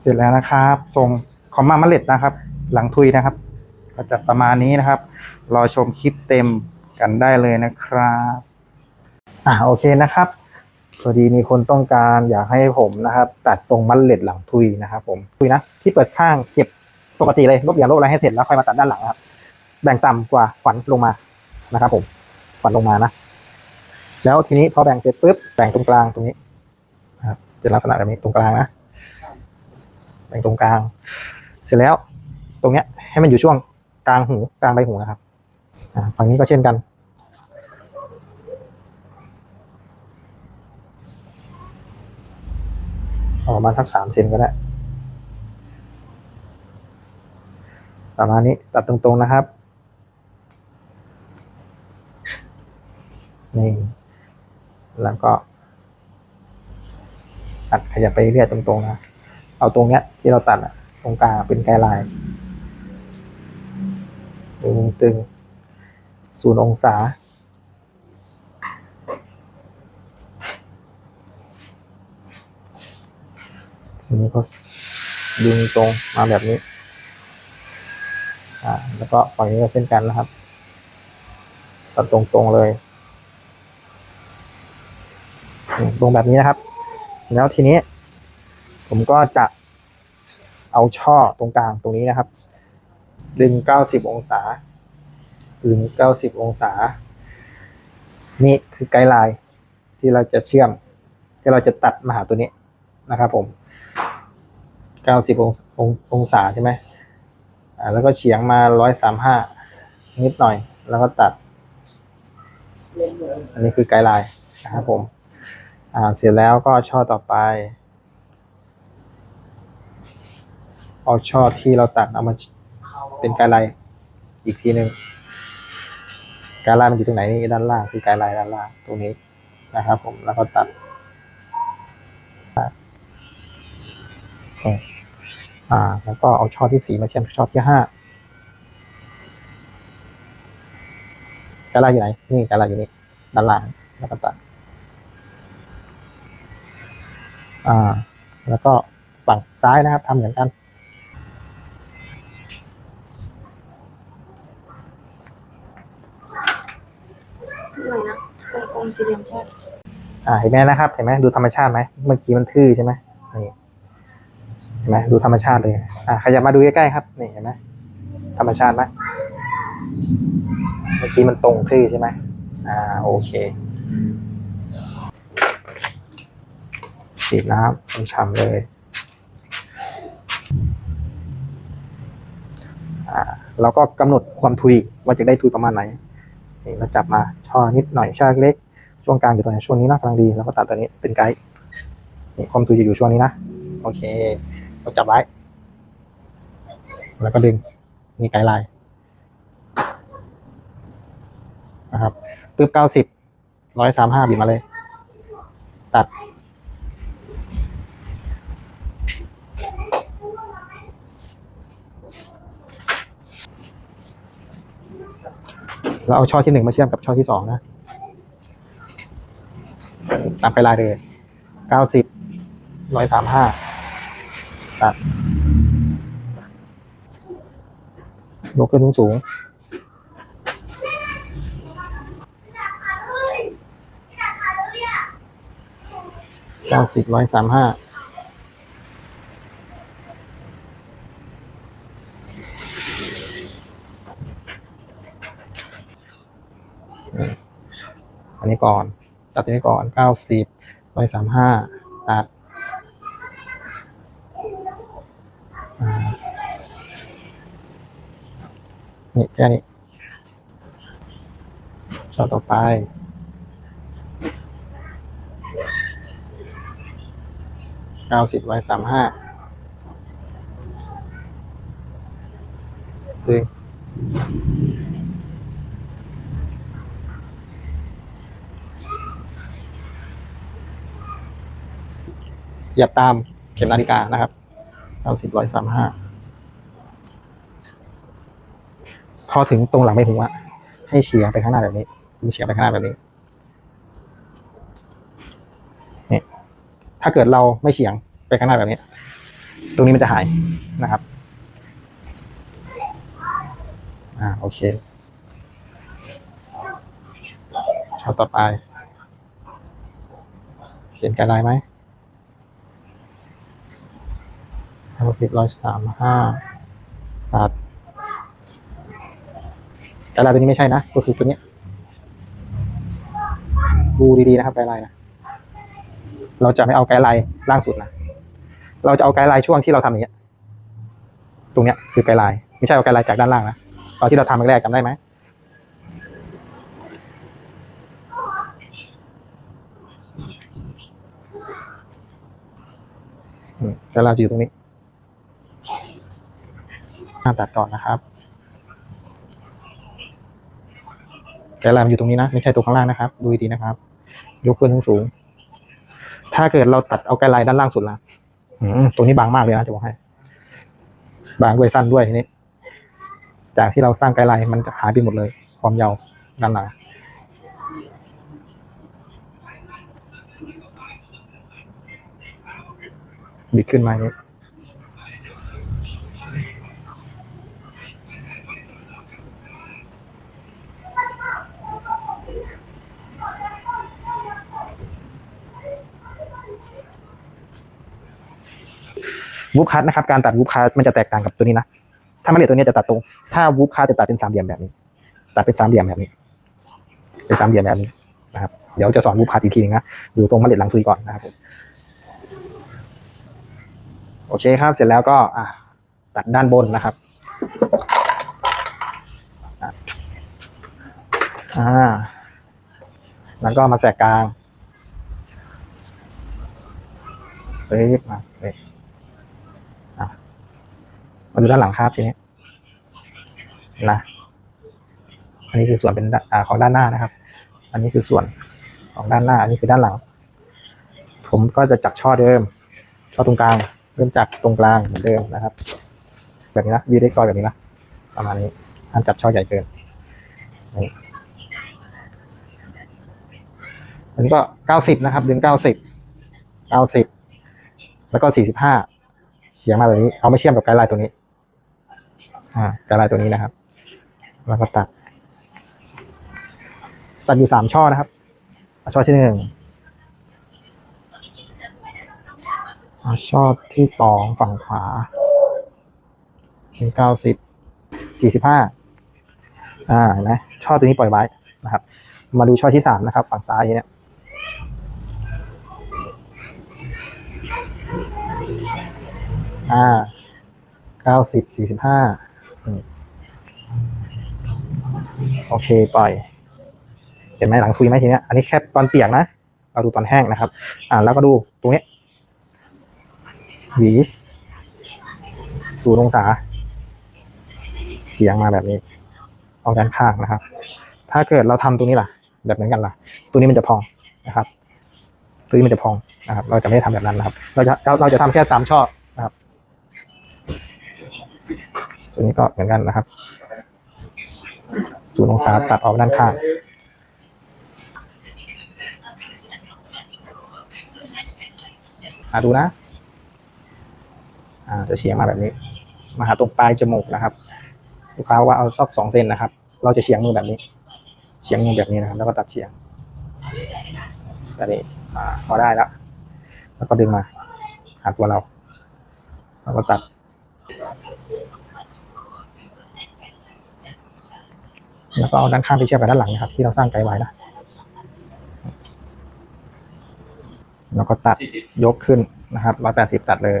เสร็จแล้วนะครับทรงคอมมามาเล็ดนะครับ หลังทุยนะครับ ก็จะประมาณนี้นะครับ รอชมคลิปเต็มกันได้เลยนะครับอ่าโอเคนะครับพอดีมีคนต้องการอยากให้ผมนะครับ ตัดทรงมัลเล็ดหลังทุยนะครับ ผมทุยนะที่เปิดข้างเก็บปกติเลยลบอย่างลบอะไรให้เสร็จแล้วค่อยมาตัดด้านหลังครับ แบ่งต่ำกว่าขวัญลงมานะครับ ผมขวัญลงมานะ แล้วทีนี้พอแบ่งเสร็จปุ๊บแบ่งตรงกลางตรงนี้นะครับเป็นลักษณะแบบนี้ตรงกลางนะ แบ่งตรงกลาง เสร็จแล้ว ตรงเนี้ย ให้มันอยู่ช่วงกลางหูกลางใบหูนะครับฝั่งนี้ก็เช่นกัน ออกมาสักสามเซนก็ได้ ประมาณนี้ตัดตรงๆนะครับนี่แล้วก็ตัดขยับไปเรื่อยๆตรงๆนะ เอาตรงเนี้ย ที่เราตัดอะตรงกลางเป็นไกด์ไลน์ตึงตึงศูนย์องศา ทีนี้ก็ดึงตรงมาแบบนี้ อ่า แล้วก็ฝั่งนี้ก็เช่นกันนะครับ ตัดตรงๆเลย ตรงแบบนี้นะครับ แล้วทีนี้ ผมก็จะเอาช่อตรงกลางตรงนี้นะครับ ดึง90องศาดึง90องศา นี่คือไกด์ไลน์ที่เราจะเชื่อม ที่เราจะตัดมาหาตัวนี้นะครับ ผม90องององศาใช่ไหมอ่าแล้วก็เฉียงมา135นิดหน่อย แล้วก็ตัด อันนี้คือไกด์ไลน์นะครับผม อ่าเสร็จแล้วก็ช่อต่อไป เอาช่อที่เราตัดเอามาเป็นกด์ไลน์อีกทีหนึ่งกด์ไลน์มันอยู่ตรงไหนนี่ด้านล่างคือกด์ไลน์ด้านล่างตรงนี้นะครับผมแล้วก็ตัดอ่า แล้วก็เอาช่อที่สี่มาเชื่อมช่อที่ห้ากด์ไลน์อยู่ไหนนี่กด์ไลน์อยู่นี่ด้านล่างแล้วก็ตัดอ่า แล้วก็ฝั่งซ้ายนะครับทำเหมือนกัน หน่อยนะกลมๆสี่เหลี่ยมใช่อ่าเห็นไหมนะครับเห็นไหมดูธรรมชาติไหมเมื่อกี้มันทื่อใช่ไหมนี่เห็นไหมดูธรรมชาติเลยอ่าขยับมาดูใกล้ๆครับนี่เห็นไหมธรรมชาติไหมเมื่อกี้มันตรงทื่อใช่ไหมอ่าโอเคฉีดน้ำช่ำๆเลยอ่าเราก็กำหนดความทุยว่าจะได้ทุยประมาณไหน เราจับมาช่อนิดหน่อยช่อเล็ก ช่วงกลางอยู่ตรงไหนช่วงนี้นะกำลังดีแล้วก็ตัดตัวนี้เป็นไกด์นี่ความตุยจะอยู่ช่วงนี้นะโอเคเราจับไว้ แล้วก็ดึงนี่ไกด์ไลน์นะครับปึ๊บเก้าสิบร้อยสามห้าบีบมาเลย ตัด เราเอาช่อที่หนึ่งมาเชื่อมกับช่อที่สองนะตามไปลายเลยเก้าสิบร้อยสามห้าตัดยกขึ้นสูงเก้าสิบร้อยสามห้า อันนี้ก่อน ตัดตัวนี้ก่อนเก้าสิบร้อยสามห้าตัดนี่แค่นี้ช็อตต่อไปเก้าสิบร้สามห้าดึง เหยียบตามเข็มนาฬิกานะครับเก้าสิบร้อยสามห้าพอถึงตรงหลังใบหูอะให้เฉียงไปข้างหน้าแบบนี้เฉียงไปข้างหน้าแบบนี้นี่ถ้าเกิดเราไม่เฉียงไปข้างหน้าแบบนี้ ตรงนี้มันจะหายนะครับ อ่าโอเคช็อตต่อไปเขียนกันลายไหมห้าสิบร้อยสามห้าตัดกันลายตัวนี้ไม่ใช่นะ ก็คือตัวนี้ดูดีๆนะครับไกด์ไลน์นะ เราจะไม่เอาไกด์ไลน์ล่างสุดนะ เราจะเอาไกด์ไลน์ช่วงที่เราทำอย่างเงี้ย ตรงเนี้ยคือไกด์ไลน์ไม่ใช่เอาไกด์ไลน์จากด้านล่างนะ ตอนที่เราทำแรกๆจำได้ไหมอืมแล้วเราจะอยู่ตรงนี้ ห้ามตัดก่อนนะครับแกนไลน์มันอยู่ตรงนี้นะ ไม่ใช่ตรงข้างล่างนะครับ ดูดีๆนะครับ ยกขึ้นสูงๆถ้าเกิดเราตัดเอาแกนไลน์ด้านล่างสุดละอืมตรงนี้บางมากเลยนะจะบอกให้ บางด้วยสั้นด้วยทีนี้ จากที่เราสร้างไกด์ไลน์มันจะหายไปหมดเลย ความยาวด้านหลังบิดขึ้นมาอย่ วูฟคัทนะครับการตัดวูฟคัทมันจะแตกต่างกับตัวนี้นะถ้ามาเลทตัวนี้จะตัดตรง ถ้าวูฟคัทจะตัดเป็นสามเหลี่ยมแบบนี้ ตัดเป็นสามเหลี่ยมแบบนี้ เป็นสามเหลี่ยมแบบนี้นะครับเดี๋ยวจะสอนวูฟคัทอีกทีนึงนะอยู่ตรงมาเลทหลังทุยก่อนนะครับผมโอเคครับ เสร็จแล้วก็อะตัดด้านบนนะครับอ่าแล้วก็มาแสกกลางเฮ้ยมาเฮ้ย มาดูด้านหลังครับทีนี้นะอันนี้คือส่วนเป็นด้านอ่าของด้านหน้านะครับ อันนี้คือส่วนของด้านหน้า อันนี้คือด้านหลัง ผมก็จะจับช่อเดิม ช่อตรงกลาง เริ่มจากตรงกลางเหมือนเดิมนะครับ แบบนี้นะวีเล็กซอยแบบนี้นะประมาณนี้ห้ามจับช่อใหญ่เกินนี่อันนี้ก็เก้าสิบนะครับ ดึงเก้าสิบเก้าสิบแล้วก็สี่สิบห้าเฉียงมาแบบนี้ เอาไม่เชื่อมกับไกด์ไลน์ตัวนี้ อ่าไกด์ไลน์ตัวนี้นะครับ แล้วก็ตัด ตัดอยู่สามช่อนะครับ ช่อที่หนึ่งช่อที่สองฝั่งขวาเป็นเก้าสิบสี่สิบห้าอ่านไหมช่อตัวนี้ปล่อยไว้นะครับ มาดูช่อที่สามนะครับ ฝั่งซ้ายเนี่ยอ่าเก้าสิบสี่สิบห้า โอเคปล่อย เห็นไหมหลังทุยไหมทีเนี้ย อันนี้แค่ตอนเปียกนะ เราดูตอนแห้งนะครับ อ่าแล้วก็ดูตรงนี้ หวีศูนย์องศาเฉียงมาแบบนี้ออกด้านข้างนะครับ ถ้าเกิดเราทำตรงนี้ล่ะ แบบเหมือนกันล่ะ ตัวนี้มันจะพองนะครับ ตัวนี้มันจะพองนะครับ เราจะไม่ได้ทำแบบนั้นนะครับ เราจะเราเราจะทำแค่สามช่อนะครับ ตัวนี้ก็เหมือนกันนะครับศูนย์องศาตัดออกด้านข้างอาดูนะ อ่าจะเฉียงมาแบบนี้ มาหาตรงปลายจมูกนะครับลูกค้าว่าเอาสักสองเซนนะครับ เราจะเฉียงมือแบบนี้ เฉียงมือแบบนี้นะครับ แล้วก็ตัดเฉียงแบบนี้ อ่าพอได้แล้ว แล้วก็ดึงมาหาตัวเรา แล้วก็ตัด แล้วก็เอาด้านข้างไปเชื่อมไปด้านหลังนะครับ ที่เราสร้างไกด์ไว้นะแล้วก็ตัดยกขึ้นนะครับร้อยแปดสิบตัดเลย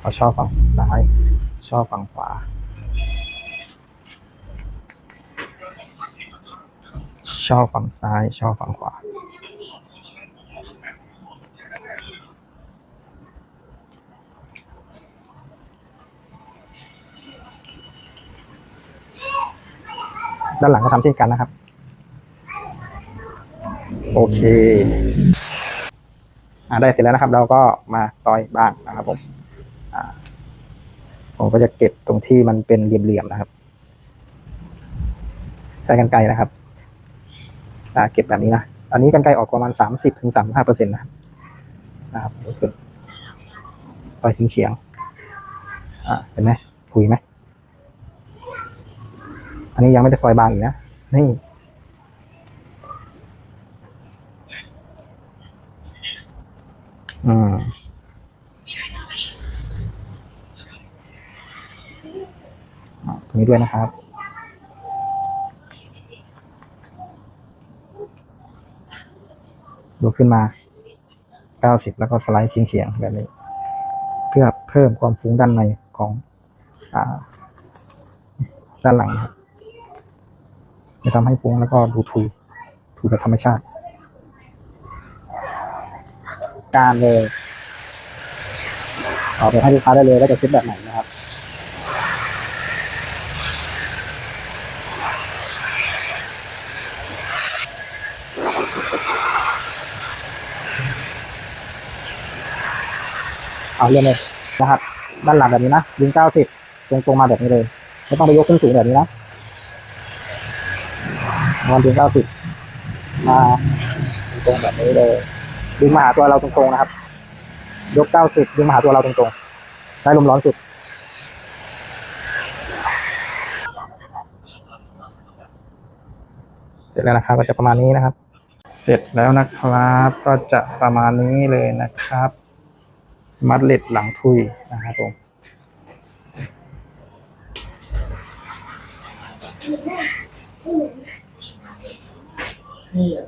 เราชอบฝั่งซ้ายชอบฝั่งขวา ชอบฝั่งซ้าย ชอบฝั่งขวา ด้านหลังก็ทำเช่นกันนะครับ โอเคอ่าได้เสร็จแล้วนะครับ เราก็มาซอยบ้างนะครับผมอ่าผมก็จะเก็บตรงที่มันเป็นเหลี่ยมๆนะครับ ใช้กันไกรนะครับอ่าเก็บแบบนี้นะอันนี้กันไกรออกประมาณสามสิบถึงสามห้าเปอร์เซ็นต์นะครับนะครับนี่คือซอยทิ้งเฉียง อ่าเห็นไหมถุยไหม อันนี้ยังไม่ได้ซอยบางอีกนะ นี่ อืมอ่าตรงนี้ด้วยนะครับยกขึ้นมา 90 แล้วก็สไลด์เฉียงๆแบบนี้ เพื่อเพิ่มความฟุ้งด้านในของอด้านหลังครับ จะทำให้ฟุ้งแล้วก็ดูทุยทุยแบบธรรมชาติ การเลยเอาไปให้ลูกค้าได้เลยว่าจะเซ็ตแบบไหนนะครับเอาเรียนเลยนะครับ ด้านหลังแบบนี้นะยิงเก้าสิบตรงตรงๆมาแบบนี้เลย ไม่ต้องไปยกขึ้นสูงแบบนี้นะ วันยิงเก้าสิบมาตรงๆแบบนี้เลยดึงมาหาตัวเราตรงๆนะครับ ยกเก้าสิบดึงมาหาตัวเราตรงๆได้ลมร้อนสุดเสร็จแล้วนะครับก็จะประมาณนี้นะครับ เสร็จแล้วนะครับ ก็จะประมาณนี้เลยนะครับ มัดเล็ดหลังทุยนะครับผม হয়ে